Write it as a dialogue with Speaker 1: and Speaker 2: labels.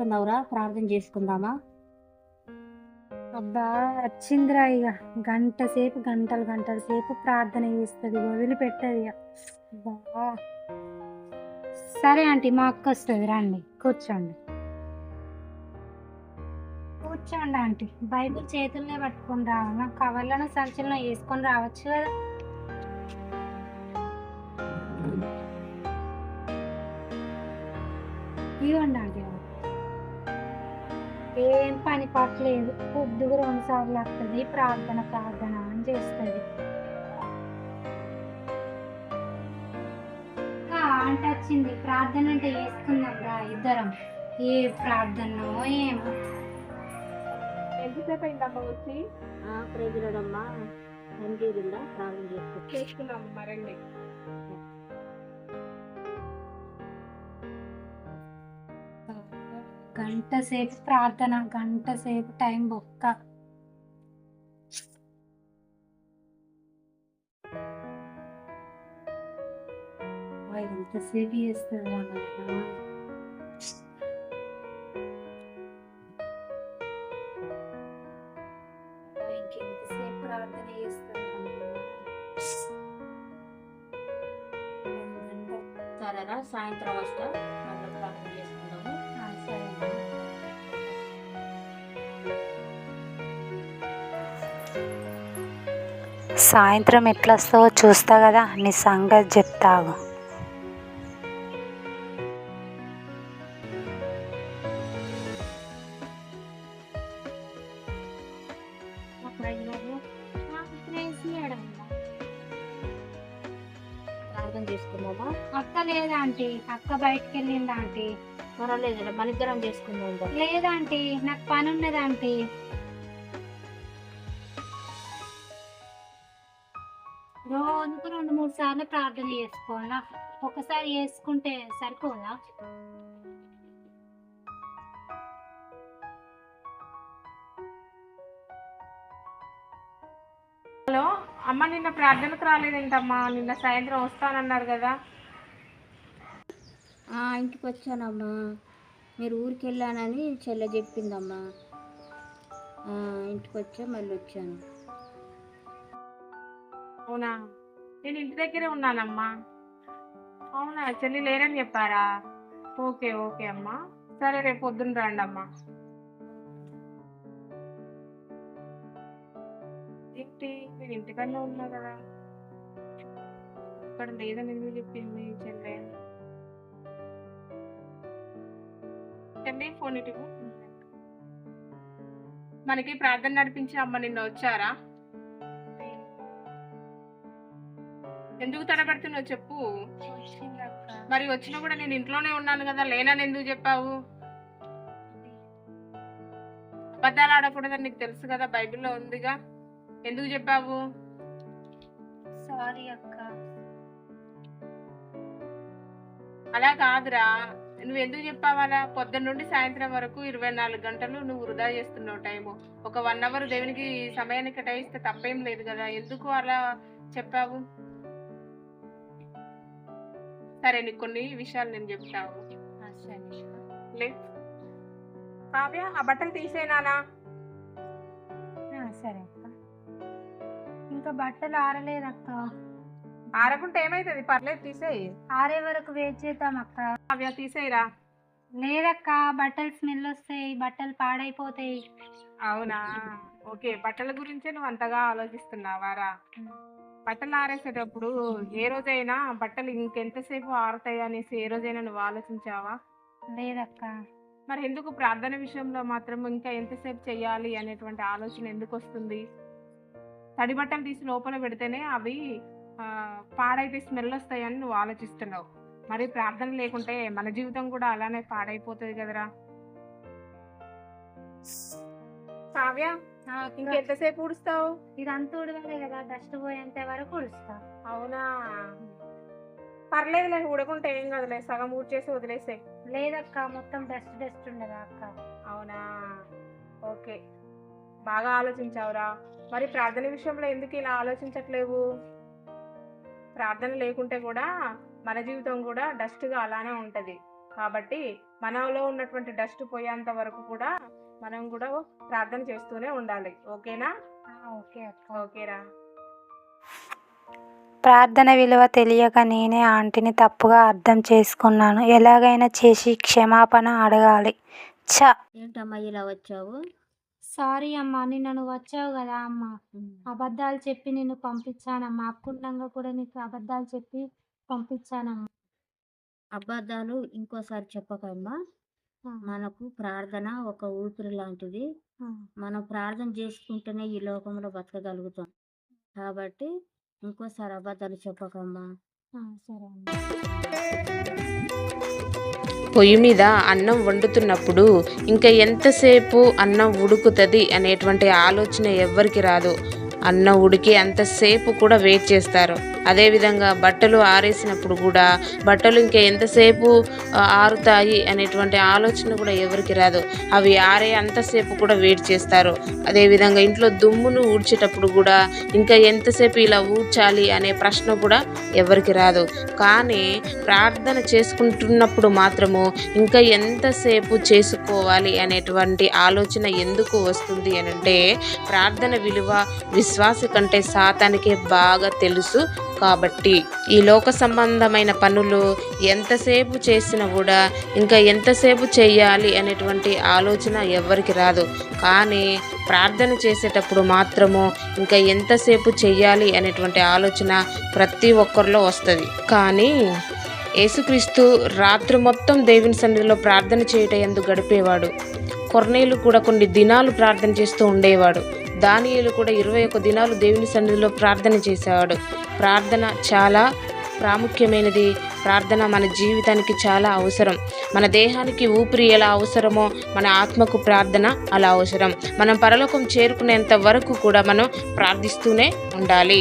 Speaker 1: చేస్తున్నావురా? ప్రార్థన చేసుకుందామా?
Speaker 2: అబ్బా వచ్చిందిరా ఇక. గంట సేపు గంటలు గంటల సేపు ప్రార్థన చేస్తుంది వదిలిపెట్టది ఇక. అబ్బా. సరే ఆంటీ మా అక్క వస్తుంది. రండి కూర్చోండి. కూర్చోండి ఆంటీ. బైబిల్ చేతుల్లో పట్టుకొని రావాలి కవర్లను సంచులను వేసుకొని రావచ్చు కదా. ఇవ్వండి ఆంటీ. ఏం పని పట్టలేదు. పొద్దుగు రెండు సార్లు వస్తుంది ప్రార్థన ప్రార్థన అని చేస్తుంది. అంటే వచ్చింది. ప్రార్థన అంటే చేసుకుందాం రా ఇద్దరం. ఏ ప్రార్థనో ఏమో.
Speaker 3: ఎంతసేపు అయిందమ్మా వచ్చి?
Speaker 1: ప్రేజులమ్మా ఎంపీరుందా ప్రార్థన చేసుకో
Speaker 3: చేసుకున్నాం మరండి
Speaker 2: గంట సేపు ప్రార్థన గంట సేపు టైం బొక్క వా, ఎంతసేపు చేస్తుంది రా నాయనా. వా, ఇంకెంతసేపు ప్రార్థన చేస్తుంది రా
Speaker 1: సరేరా సాయంత్రం వస్తా.
Speaker 2: సాయంత్రం ఎట్లా వస్తావో చూస్తా కదా నీ సంగతి చెప్తావు
Speaker 1: చేసుకుందామా?
Speaker 2: అక్క లేదా ఆంటీ? అక్క బయటకు వెళ్ళిందా ఆంటీ?
Speaker 1: పర్వాలేదు మన ఇద్దరం చేసుకుందాం
Speaker 2: లేదాంటీ నాకు పని ఉన్నది రెండు మూడు సార్లు ప్రార్థన చేసుకోవాలా? ఒకసారి చేసుకుంటే సరిపోదా?
Speaker 3: హలో అమ్మ నిన్న ప్రార్థనకు రాలేదేంటమ్మా. నిన్న సాయంత్రం వస్తానన్నారు కదా.
Speaker 1: ఆ, ఇంటికి వచ్చానమ్మా. మీరు ఊరికి వెళ్ళానని చెల్లె చెప్పిందమ్మా. ఆ, ఇంటికి వచ్చా మళ్ళీ వచ్చాను.
Speaker 3: అవునా? నేను ఇంటి దగ్గరే ఉన్నానమ్మా. అవునా చెల్లి లేరని చెప్పారా? ఓకే ఓకే అమ్మా. సరే రేపు పొద్దున్న రండి అమ్మా ఏంటి నేను ఇంటికన్నా ఉన్నా కదా? ఇక్కడ లేదని ఎందుకు చెప్పింది చెల్లె? చెల్లి ఫోన్ ఇటు మనకి ప్రార్థన నడిపించి అమ్మ నిన్న వచ్చారా? ఎందుకు తడబడుతున్నావు చెప్పు. మరి వచ్చినా కూడా నేను ఇంట్లోనే ఉన్నాను కదా లేనని ఎందుకు చెప్పావు? అబద్ధాలు ఆడకూడదని నీకు తెలుసు కదా బైబిల్లో ఉందిగా. ఎందుకు చెప్పావు?
Speaker 2: సారీ అక్క.
Speaker 3: అలా కాదురా. నువ్వు ఎందుకు చెప్పావు అలా? పొద్దున్న నుండి సాయంత్రం వరకు ఇరవై నాలుగు గంటలు నువ్వు వృధా చేస్తున్నావు టైము. ఒక వన్ అవర్ దేవునికి సమయాన్ని కేటాయిస్తే తప్పేం లేదు కదా. ఎందుకు అలా చెప్పావు? సరే నీకు కొన్ని విషయాలు నేను చెప్తావు
Speaker 2: ఆ, సరే
Speaker 3: లే కావ్య ఆ బట్టలు తీసేనానా
Speaker 2: ఆ, సరే అక్క. ఇంకా బట్టలు ఆరలేదక్క.
Speaker 3: ఆరకుంటే ఏమైతుంది? పర్లేదు తీసేయి.
Speaker 2: ఆరే వరకు వెయిట్ చేద్దాం అక్క.
Speaker 3: కావ్య తీసేయరా.
Speaker 2: లేదక్క బట్టలు స్మెల్ వస్తాయి బట్టలు పాడైపోతాయి.
Speaker 3: అవునా? ఓకే బట్టల గురించే నువ్వు అంతగా ఆలోచిస్తున్నావారా? బట్టలు ఆరేసేటప్పుడు ఏ రోజైనా బట్టలు ఇంకెంతసేపు ఆరుతాయి అనేసి ఏ రోజైనా నువ్వు ఆలోచించావా?
Speaker 2: లేదక్క.
Speaker 3: మరి ఎందుకు ప్రార్థన విషయంలో మాత్రం ఇంకా ఎంతసేపు చెయ్యాలి అనేటువంటి ఆలోచన ఎందుకు వస్తుంది? తడి బట్టలు తీసి లోపల పెడితేనే అవి ఆ, పాడైతే స్మెల్ వస్తాయని నువ్వు ఆలోచిస్తున్నావు. మరి ప్రార్థన లేకుంటే మన జీవితం కూడా అలానే పాడైపోతుంది కదరా. కావ్య ఇంకెంతసేపు ఊడుస్తావు?
Speaker 2: ఇదంతా ఉడవాలి కదా డస్ట్ పోయేంత వరకు ఉడుస్తా
Speaker 3: అవునా? పర్లేదులే ఊడకుంటే ఏం కదలే సగం ఊడ్చేసి వదిలేసే
Speaker 2: లేదక్క మొత్తం డస్ట్ డస్ట్ ఉండదా అక్క?
Speaker 3: అవునా? ఓకే. బాగా ఆలోచించావురా. మరి ప్రార్థన విషయంలో ఎందుకు ఇలా ఆలోచించట్లేవు? ప్రార్థన లేకుంటే కూడా మన జీవితం కూడా డస్ట్గా అలానే ఉంటుంది. కాబట్టి మనలో ఉన్నటువంటి డస్ట్ పోయేంత వరకు కూడా మనం కూడా ప్రార్థన చేస్తూనే ఉండాలి. ఓకేనా?
Speaker 2: ఓకే అక్క.
Speaker 3: ఓకేరా.
Speaker 2: ప్రార్థన విలువ తెలియక నేనే ఆంటీని తప్పుగా అర్థం చేసుకున్నాను. ఎలాగైనా చేసి క్షమాపణ అడగాలి. ఛ!
Speaker 1: ఏంటమ్మా ఇలా వచ్చావు?
Speaker 2: సారీ అమ్మా నిన్న నువ్వు వచ్చావు కదా అమ్మ. అబద్ధాలు చెప్పి నిన్ను పంపించానమ్మా. అప్పుండంగా కూడా నీకు అబద్ధాలు చెప్పి పంపించానమ్మా.
Speaker 1: అబద్ధాలు ఇంకోసారి చెప్పకమ్మా. మనకు ప్రార్థన ఒక ఊపిరి లాంటిది. మనం ప్రార్థన చేసుకుంటేనే ఈ లోకంలో బతకగలుగుతాం. కాబట్టి ఇంకోసారి అబద్ధాలు చెప్పకమ్మా.
Speaker 3: పొయ్యి మీద అన్నం వండుతున్నప్పుడు ఇంకా ఎంతసేపు అన్నం ఉడుకుతుంది అనేటువంటి ఆలోచన ఎవ్వరికి రాదు. అన్నం ఉడికి అంతసేపు కూడా వెయిట్ చేస్తారు. అదేవిధంగా బట్టలు ఆరేసినప్పుడు కూడా బట్టలు ఇంకా ఎంతసేపు ఆరుతాయి అనేటువంటి ఆలోచన కూడా ఎవరికి రాదు. అవి ఆరే అంతసేపు కూడా వెయిట్ చేస్తారు. అదేవిధంగా ఇంట్లో దుమ్మును ఊడ్చేటప్పుడు కూడా ఇంకా ఎంతసేపు ఇలా ఊడ్చాలి అనే ప్రశ్న కూడా ఎవరికి రాదు. కానీ ప్రార్థన చేసుకుంటున్నప్పుడు మాత్రము ఇంకా ఎంతసేపు చేసుకోవాలి అనేటువంటి ఆలోచన ఎందుకు వస్తుంది అని అంటే ప్రార్థన విలువ విశ్వాస కంటే సాతానికే బాగా తెలుసు కాబట్టి ఈ లోక సంబంధమైన పనులు ఎంతసేపు చేసినా కూడా ఇంకా ఎంతసేపు చేయాలి అనేటువంటి ఆలోచన ఎవరికి రాదు. కానీ ప్రార్థన చేసేటప్పుడు మాత్రము ఇంకా ఎంతసేపు చేయాలి అనేటువంటి ఆలోచన ప్రతి ఒక్కరిలో వస్తుంది. కానీ యేసుక్రీస్తు రాత్రి మొత్తం దేవుని సన్నిధిలో ప్రార్థన చేయట ఎందుకు గడిపేవాడు. కొర్నేలు కూడా కొన్ని దినాలు ప్రార్థన చేస్తూ ఉండేవాడు. దానియులు కూడా ఇరవై ఒక్క దినాలు దేవుని సన్నిధిలో ప్రార్థన చేసేవాడు ప్రార్థన చాలా ప్రాముఖ్యమైనది. ప్రార్థన మన జీవితానికి చాలా అవసరం. మన దేహానికి ఊపిరి ఎలా అవసరమో మన ఆత్మకు ప్రార్థన అలా అవసరం. మనం పరలోకం చేరుకునేంత వరకు కూడా మనం ప్రార్థిస్తూనే ఉండాలి.